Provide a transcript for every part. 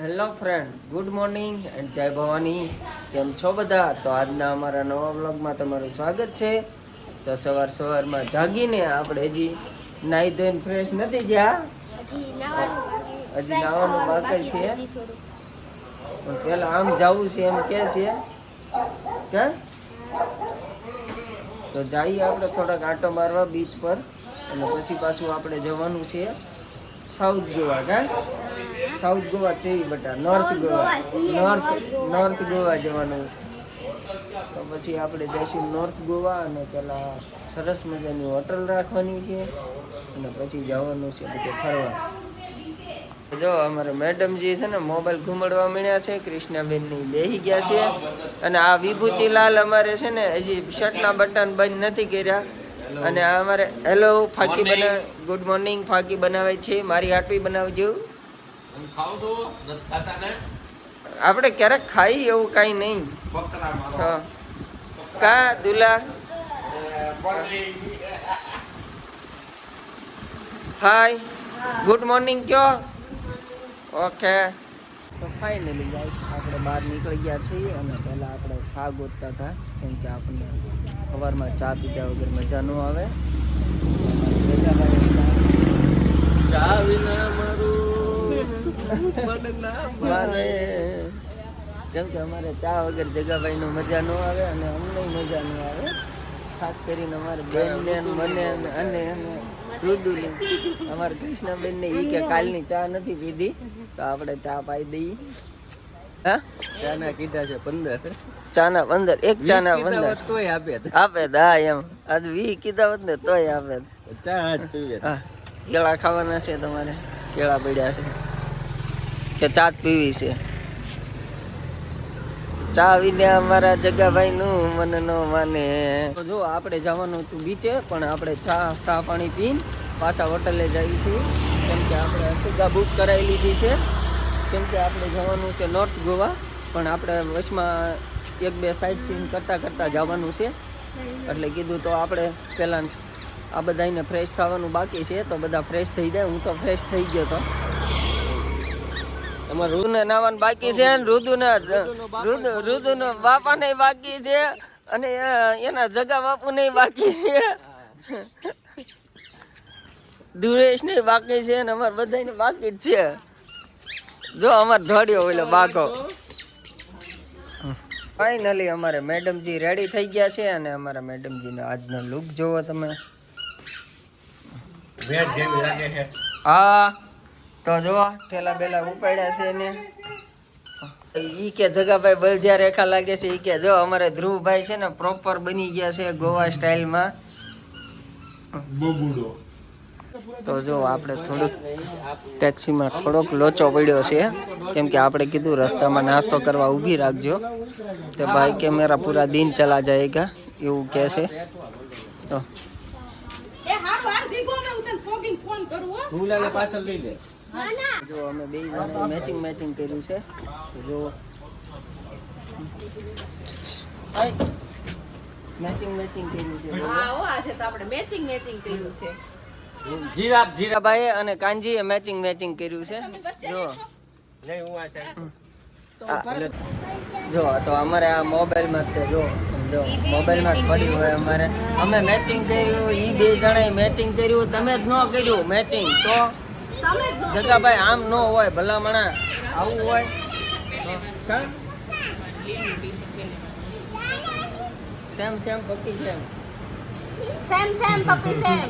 Hello friend good morning and જય ભવાની. કેમ છો બધા? તો આજના અમારા નવા બ્લોગમાં તમારું સ્વાગત છે. તો સવાર સવારમાં જાગીને આપણે હજી નાહી ધોઈને ફ્રેશ નથી ગયા. હજી નાવાનું બાકી. છે. પણ પેલા આમ જવું છે એમ કે છે. કે તો જઈએ આપણે થોડાક આંટો મારવા બીચ પર. અને પછી પાછું આપણે જવાનું છે સાઉથ ગોવા કા? સાઉથ ગોવા છે બટા north Goa north north Goa જવાનું. તો પછી આપણે જઈશું નોર્થ ગોવા અને પેલા સરસ મજાની હોટલ રાખવાની છે. અને પછી જવાનું છે બધે ફરવા. જો અમારે મેડમજી છે ને મોબાઈલ ઘૂમડવા મળ્યા છે કૃષ્ણાબેનની બેહી ગયા છે. અને આ વિભૂતિલાલ અમારે છે ને હજી શર્ટના બટન બંધ નથી કર્યા. અને આ અમારે હેલો ફાકી બના ગુડ મોર્નિંગ ફાકી બનાવે છે. મારી આટવી બનાવજો. હું ખાઉં નથી ખાતા ને? આપણે ક્યારેક ખાઈ એવું કાંઈ નહીં. તો કા દુલા? હાય. ગુડ મોર્નિંગ કયો? ઓકે. તો ફાઇનલી ગાઈસ આપણે બહાર નીકળી ગયા છીએ અને પહેલાં આપણે ચા ગોતતા હતા કેમ કે આપણને સવારમાં ચા પીધા વગર મજા ન આવે. ચા વિના મારું મારે કેમ કે અમારે ચા વગર જગાભાઈનો મજા ન આવે અને અમને મજા ન આવે. ખાસ કરીને અમારે બેન ને મને અને અમારે રુદુને. અમારે કૃષ્ણબેનને ઈ કે કાલની ચા નથી પીધી તો આપણે ચા પાઈ દઈએ. હા? ચાના કીધા છે પંદર. ચાના પંદર એક ચાના પંદર. તોય આપે આપે હા એમ. આજ વી કીધા હોત ને તોય આપે. ચા હા. કેળા ખાવાના છે તમારે? કેળા પડ્યા છે. કે ચા પીવી છે. ચા વિના અમારા જગાભાઈ નું મન નો માને. જો, આપણે જવાનું હતું બીચે, પણ આપણે ચા, સા પાણી પીને પાછા હોટલે જઈએ છીએ. કેમ કે આપણે સુગા બુક કરાવી લીધી છે. કેમ કે આપણે જવાનું છે નોર્થ ગોવા પણ આપણે વચમાં એક બે સાઈડ સીન કરતાં કરતાં જવાનું છે. એટલે કીધું તો આપણે પહેલાં આ બધાને ફ્રેશ થવાનું બાકી છે, તો બધા ફ્રેશ થઈ જાય. હું તો ફ્રેશ થઈ ગયો તો. એમાં રુદુને નાવાનું બાકી છે ને રુદુનો બાપાને બાકી છે અને એના જગા બાપુને બાકી છે. દુરેશ ને બાકી છે ને અમારે બધાને બાકી જ છે. જો અમાર ધોડ્યો ઓલો બાકો ફાઇનલી અમારે મેડમજી રેડી થઈ ગયા છે અને અમારા મેડમજીનો આજનો લુક જોવો તમે. ભેટ જેવી લાગે છે. હા. તો જો ઠેલા બેલા ઉપાડ્યા છે એને. ઈ કે જગાભાઈ બળધિયા રેખા લાગે છે ઈ કે જો અમારે ધ્રુવભાઈ છે ને પ્રોપર બની ગયા છે ગોવા સ્ટાઇલમાં. બબુડો. તો જો આપણે થોડુંક ટેક્સીમાં થોડોક લોચો પડ્યો છે. કેમ કે આપણે કીધું રસ્તામાં નાસ્તો કરવા ઊભી રાખજો. તો ભાઈ કે મેરા પૂરા દિન ચલા જાયગા એવું કહે છે. તો. ભૂલાને પાછળ લઈ લે. જો અમે બે મેચિંગ મેચિંગ કર્યું છે. જો મેચિંગ મેચિંગ કર્યું છે. જીરાફ જીરાફ જીરાભાઈ અને કાંજીએ મેચિંગ મેચિંગ કર્યું છે. જો. નહીં હું આ છે જો તો અમારે આ મોબાઈલમાં તે જો. જો મોબાઈલમાં જ પડ્યું હોય અમારે. અમે મેચિંગ કર્યું ઈ બે જણાએ મેચિંગ કર્યું તમે જ ન કર્યું મેચિંગ તો જગાભાઈ આમ ન હોય ભલામણા આવું હોય. Same same puppy same. Same same puppy same.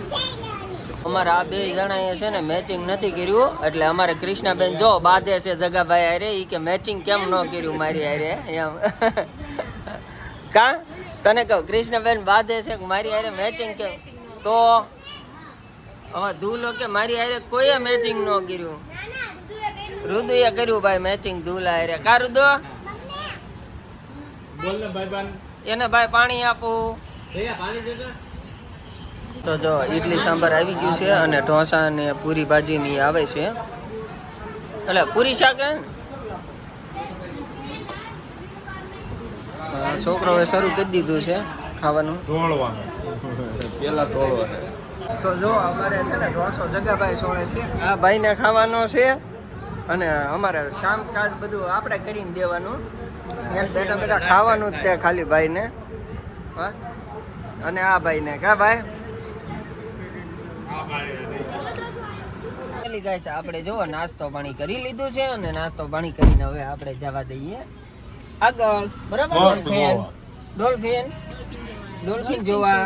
અમારે આ બે જણાએ છે ને મેચિંગ નથી કર્યું એટલે અમારે કૃષ્ણાબેન જો બાધે છે જગાભાઈ અરે એ કે મેચિંગ કેમ ન કર્યું મારી હારે એમ. કા? તને કહું કૃષ્ણબેન બાધે છે કે મારી હારે મેચિંગ કેમ? તો હવે ધૂલો કે મારી હારે કોઈએ મેચિંગ ન કર્યું? રુદુએ કર્યું ભાઈ મેચિંગ ધૂલા હારે. કા રુદુ? ને બાન. એને ભાઈ પાણી આપું. તો જો ઇડલી સાંભાર આવી ગયું છે અને ઢોસા ને પૂરી ભાજીની આવે છે. એટલે પૂરી શાક છોકરોએ શરૂ કરી દીધું છે ખાવાનું. ઢોળવાનું. પેલા ઢોળવાનું. તો જો અમારે છે ને ઢોસો જગાભાઈ સોળે છે. આ ભાઈને ખાવાનો છે અને અમારે કામકાજ બધું આપણે કરીને દેવાનું. એમ બેઠા બેઠા ખાવાનું જ તે ખાલી ભાઈને. હા? અને આ ભાઈને કા ભાઈ? ગાય છે આપણે જો નાસ્તો પાણી કરી લીધું છે અને નાસ્તો પાણી કરીને હવે આપણે જવા દઈએ. આગળ બરાબર? ડોલ્ફિન. ડોલ્ફિન જોવા.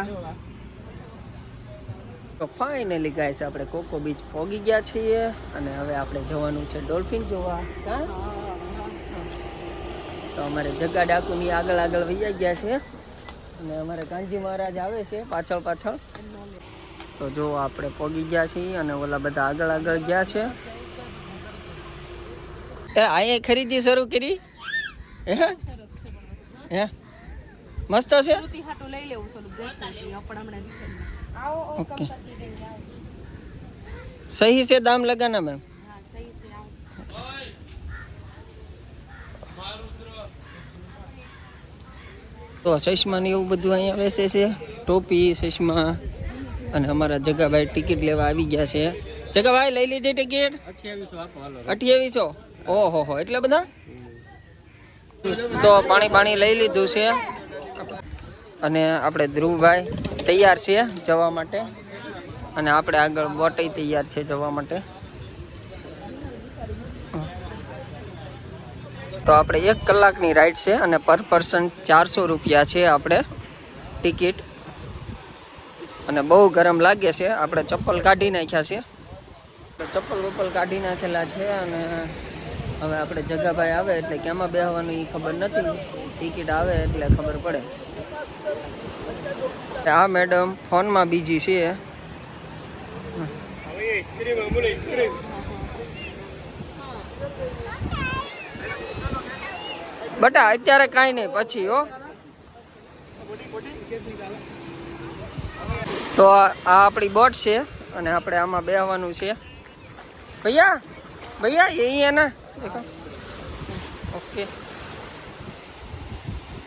તો ફાઇનલી છે આપણે કોકો બીચ પોગી ગયા છીએ અને હવે આપણે જવાનું છે ડોલ્ફિન જોવા. તો અમારે જગા ડાકુની આગળ આગળ વૈયા ગયા છે અને અમારે કાંજી મહારાજ આવે છે પાછળ પાછળ. તો જો આપણે પોગી ગયા છીએ અને ઓલા બધા આગળ આગળ ગયા છે. અહીંયા ખરીદી શરૂ કરી. હે? હે? મસ્ત છે? ઓકે. સહી છે દામ લગાના મેમ? તો ચશ્મા ને એવું બધું અહીંયા બેસે છે ટોપી ચશ્મા અને અમારા જગાભાઈ ટિકિટ લેવા આવી ગયા છે. જગાભાઈ લઈ લીધી ટિકિટ? અઠ્યાવીસો આપો હાલો. અઠ્યાવીસો? ઓહો હો એટલે બધા? તો પાણી પાણી લઈ લીધું છે. અને આપણે ધ્રુવભાઈ તૈયાર છીએ જવા માટે. અને આપણે આગળ બોટે તૈયાર છે જવા માટે. તો આપણે એક કલાકની રાઈડ છે અને પર પર્સન ચારસો રૂપિયા છે આપણે ટિકિટ અને બહુ ગરમ લાગે છે. આપણે ચપ્પલ કાઢી નાખ્યા છે. ચપ્પલ વપ્પલ કાઢી નાખેલા છે અને હવે આપણે જગાભાઈ આવે એટલે કેમાં બેહવાનું ખબર નથી. ટિકિટ આવે એટલે ખબર પડે. આ મેડમ ફોનમાં બીજી છે. બટા, અત્યારે કાંઈ નહીં, પછી, હો. તો આ આપણી બોટ છે અને આપણે આમાં બેહવાનું છે. ભૈયા? ભૈયા, એ ના. ઓકે.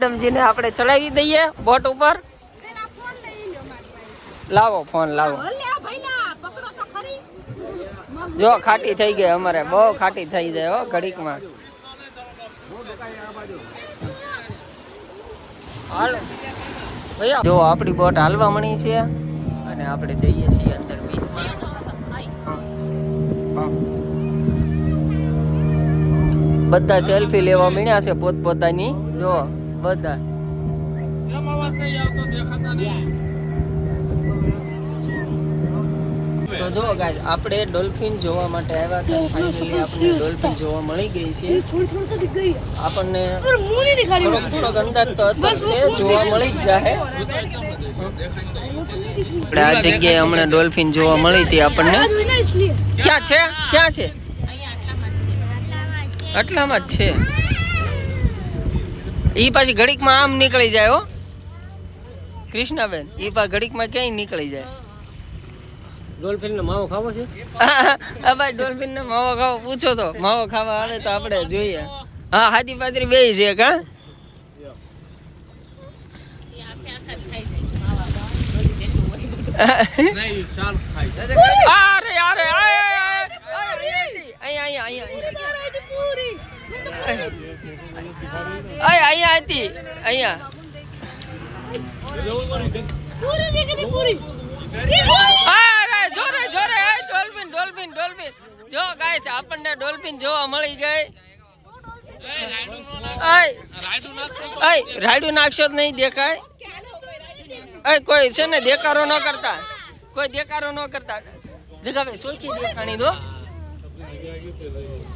મેડમજીને આપણે ચડાવી દઈએ બોટ ઉપર. લાવો ફોન લાવો. જો ખાટી થઈ ગઈ અમારે બહુ ખાટી થઈ જાય હો ઘડીકમાં. જો આપણી બોટ હાલવા મળી છે અને આપણે જઈએ છીએ અંદર બીચમાં બધા સેલ્ફી લેવા મળ્યા છે પોતપોતાની. જો. બધા. કેમ અવાજ નહીં આવતો દેખાતા નહીં. તો જો ગાઈસ આપણે ડોલ્ફિન જોવા માટે આવ્યા હતા. ફાઇનલી આપણે ડોલ્ફિન જોવા મળી ગઈ છે. આપણને થોડોક થોડોક અંદાજ તો હતો કે જોવા મળી જ જાય આપણે આ જગ્યાએ હમણાં ડોલ્ફિન જોવા મળી હતી આપણને. ક્યાં છે? ક્યાં છે. આટલામાં જ છે. ઈ પાછી ઘડીકમાં આમ નીકળી જાય હો કૃષ્ણાબેન ઈ પા ઘડીકમાં ક્યાંય નીકળી જાય ડોલ્ફિન નો માવો ખાવો છે હા ભાઈ ડોલ્ફિન ને માવો ખાવો પૂછો તો માવો ખાવા આવે તો આપણે જોઈએ હા હાથી પાત્રી બે છે કા અરે અહીંયા હતી અહીંયા. જોરે જોરે ડોલ્ફિન ડોલ્ફિન ડોલ્ફિન. જો, ગાઈસ, આપણને ડોલ્ફિન જોવા મળી ગઈ. રાયડું નાખશો તો નહીં દેખાય. અય, કોઈ છે ને, દેકારો ન કરતા. કોઈ દેકારો ન કરતા. જગાભાઈ સોખી દેખાણી દો.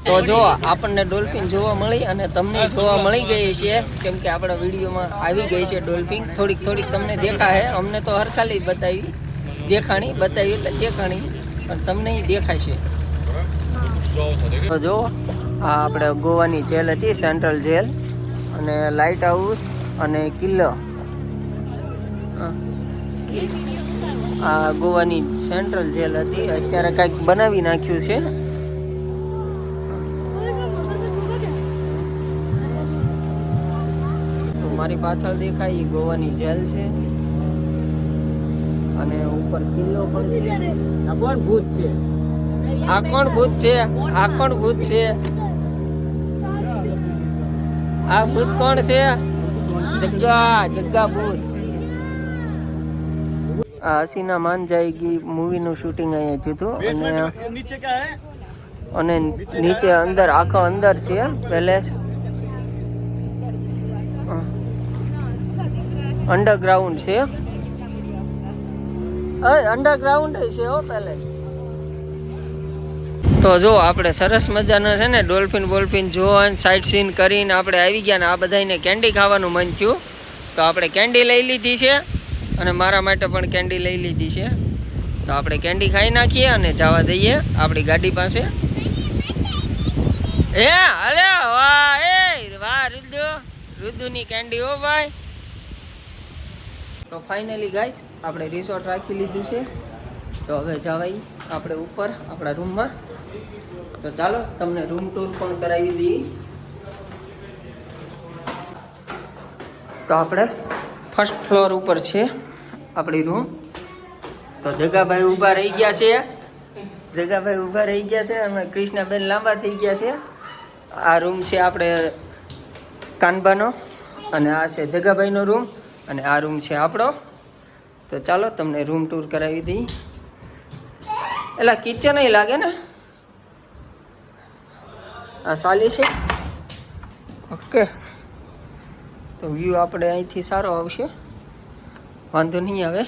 તો જો, આપણને ડોલ્ફિન જોવા મળી અને તમને જોવા મળી ગઈ છે. કેમ કે આપણા વિડીયોમાં આવી ગઈ છે ડોલ્ફિન. થોડીક થોડીક તમને દેખાય અમને તો હરખાલી બતાવી, દેખાણી બતાવી એટલે દેખાણી, પણ તમને દેખાય છે. તો જો, આ આપણે ગોવાની જેલ હતી, સેન્ટ્રલ જેલ. અને લાઇટ હાઉસ અને કિલ્લો. આ ગોવાની સેન્ટ્રલ જેલ હતી. અત્યારે કાંઈક બનાવી નાખ્યું છે. મારી પાછળ દેખાય એ ગોવાની જેલ છે. અને ઉપર કિલ્લો પણ છે. આ કોણ ભૂત છે? આ કોણ ભૂત છે? આ કોણ ભૂત છે? આ ભૂત કોણ છે? જગ્ગા જગ્ગા ભૂત. આ હસીના માન જાયગી મૂવીનું શૂટિંગ અહીંયા થયું અને અને નીચે અંદર આખો અંદર છે પેલેસ. અંડરગ્રાઉન્ડ છે. અંડરગ્રાઉન્ડ છે હો પેલેસ. તો જો આપણે સરસ મજાના છે ને ડોલ્ફિન બોલ્ફિન જોવાનું સાઇટ સીન કરીને આપણે આવી ગયા ને આ બધાને કેન્ડી ખાવાનું મન થયું. તો આપણે કેન્ડી લઈ લીધી છે અને મારા માટે પણ કેન્ડી લઈ લીધી છે. તો આપણે કેન્ડી ખાઈ નાખીએ અને જવા દઈએ આપણી ગાડી પાસે. એ અરે વાહ, એ, વાહ રુદ્દુ રુદ્દુની કેન્ડી હો ભાઈ. તો ફાઇનલી ગાઈસ આપણે રિસોર્ટ રાખી લીધું છે. તો હવે જવાય આપણે ઉપર, આપણા રૂમમાં તો ચાલો, તમને રૂમ ટૂર પણ કરાવી દઈએ. તો આપણે ફર્સ્ટ ફ્લોર ઉપર છે આપણી રૂમ તો જગાભાઈ ઊભા રહી ગયા છે. જગાભાઈ ઊભા રહી ગયા છે અને કૃષ્ણાબેન લાંબા થઈ ગયા છે. આ રૂમ છે આપણે કાનબાનો અને આ છે જગાભાઈનો રૂમ અને આ રૂમ છે આપણો. તો ચાલો તમને રૂમ ટૂર કરાવી દઈ. એટલે કિચન લાગે ને? આ સાલી છે. ઓકે. તો વ્યૂ આપણે અહીંથી સારો આવશે. વાંધો નહીં આવે.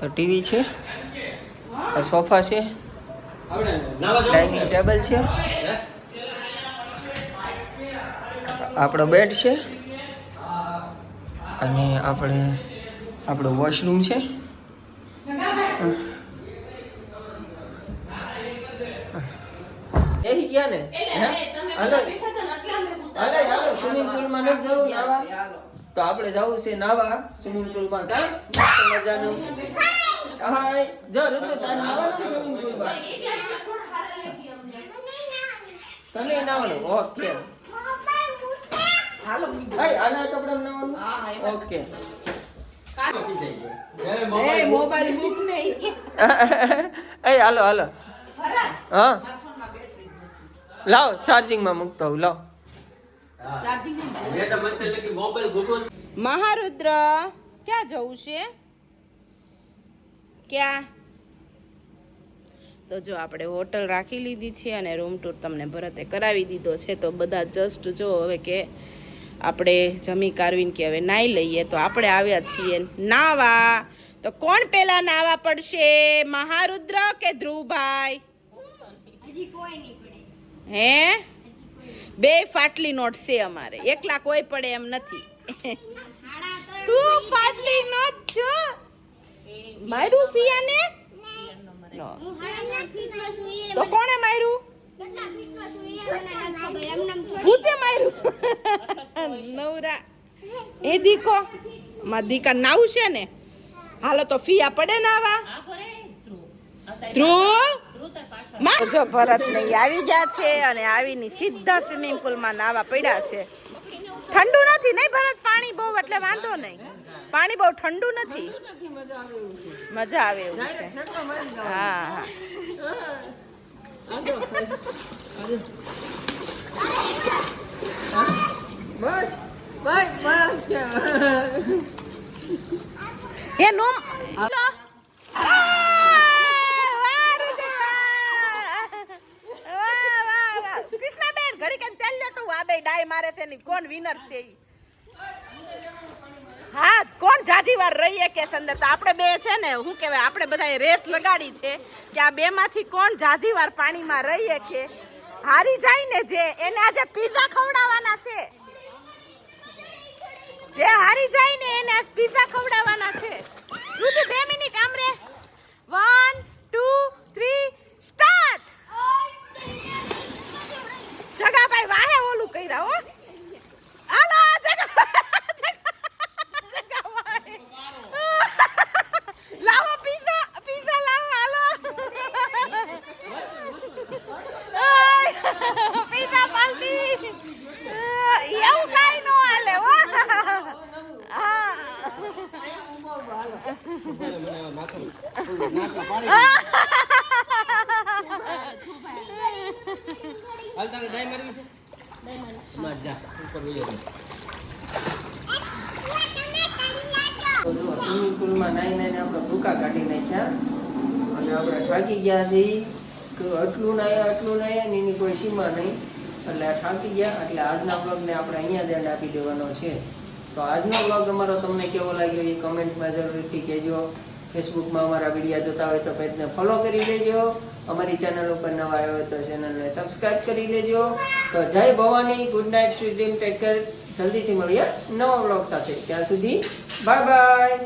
તો ટીવી છે. આ સોફા છે. ડાઇનિંગ ટેબલ છે. આપણો બેડ છે. અને આપણે આપણો વોશરૂમ છે. એહી ગયા ને? હે? હાલો સ્વિમિંગ પુલમાં નથી જવું નાવા? તો આપણે જવું છે નાવા સ્વિમિંગ પુલમાં કા? મજાનું. હા જો ઋતુ તાર નાવાનું સ્વિમિંગ પુલમાં તને નાવાનું ઓકે. હાય આના કપડામાં નાવાનું ઓકે. એ હાલો હાલો. હા. લાવ ચાર્જિંગમાં મૂકતો હું. લાવ મહારુદ્ર ક્યાં જવું છે? ક્યાં? તો જો આપણે હોટલ રાખી લીધી છે અને રૂમ ટૂર તમને ભરતે કરાવી દીધો છે તો બધા જસ્ટ જો હવે કે આપણે જમી કારવીને કે હવે નાઈ લઈએ તો આપણે આવ્યા છીએ નાવા. તો કોણ પેલા નાવા પડશે? મહારુદ્ર કે ધ્રુવભાઈ? નહીં હે? બે ફાટલી નોટ છે અમારે. એકલા કોઈ પડે એમ નથી. તો ફાટલી નોટ છો મારું ફિયાને? તો કોણે માર્યું? એ માર્યું? નવરા. દીકો. માં દીકા નાવું છે ને હાલો તો ફિયા પડે નાવા ધ્રુવ. જો ભરત નહીં આવી ગયા છે અને આવીને સીધા સ્વિમિંગ પુલમાં નાવા પડ્યા છે. ઠંડુ નથી નહીં ભરત? પાણી બહુ એટલે વાંધો નહીં. પાણી બહુ ઠંડુ નથી. મજા આવે એવું છે. હા હા. બસ બસ બસ કે એ નો લો કૃષ્ણાબેન ઘડી કેમ તેલ લે તું આ બે ડાય મારે છે ની કોણ વિનર છે ઈ હા કોણ જાજી વાર રહીએ કે અંદર તો આપણે બે છે ને શું કહેવાય આપણે બધાએ રેસ છે કે આ બે માંથી કોણ જાજી પાણીમાં રહીએ કે હારી જાય ને જે, એને આજે પીઝા ખવડાવવાના છે. જે હારી જાય ને એને પીઝા ખવડાવવાના છે. રુધિ બે મિનિટ, આમ રે. વન ટુ થ્રી સ્ટાર્ટ જગાભાઈ વાહે ઓલું કર્યા હો. હાલો, જગા પીઝા પીઝા લાવો હાલો પીઝા પાલટી એવું કાઈ નો હાલે હો હા માં જા ઉપર વયો જા. તો જો સ્વિમિંગ પુલમાં નાઈ નાઈને આપણે કાઢી નાખ્યા અને આપણે થાકી ગયા છીએ કે આટલું નહીં આટલું નહીં એની કોઈ સીમા નહીં. એટલે થાકી ગયા, એટલે આજના બ્લોગને આપણે અહીંયા ધ્યાન આપી દેવાનો છે. તો આજનો બ્લોગ અમારો તમને કેવો લાગ્યો એ કમેન્ટમાં જરૂરથી કહેજો. ફેસબુકમાં અમારા વિડીયા જોતા હોય તો પેજને ફોલો કરી લેજો. અમારી ચેનલ ઉપર નવા આવ્યો હોય તો ચેનલને સબસ્ક્રાઇબ કરી લેજો. તો જય Bhavani, good night, sweet dream take care જલ્દીથી મળીએ નવા બ્લોગ સાથે. ત્યાં સુધી બાય બાય.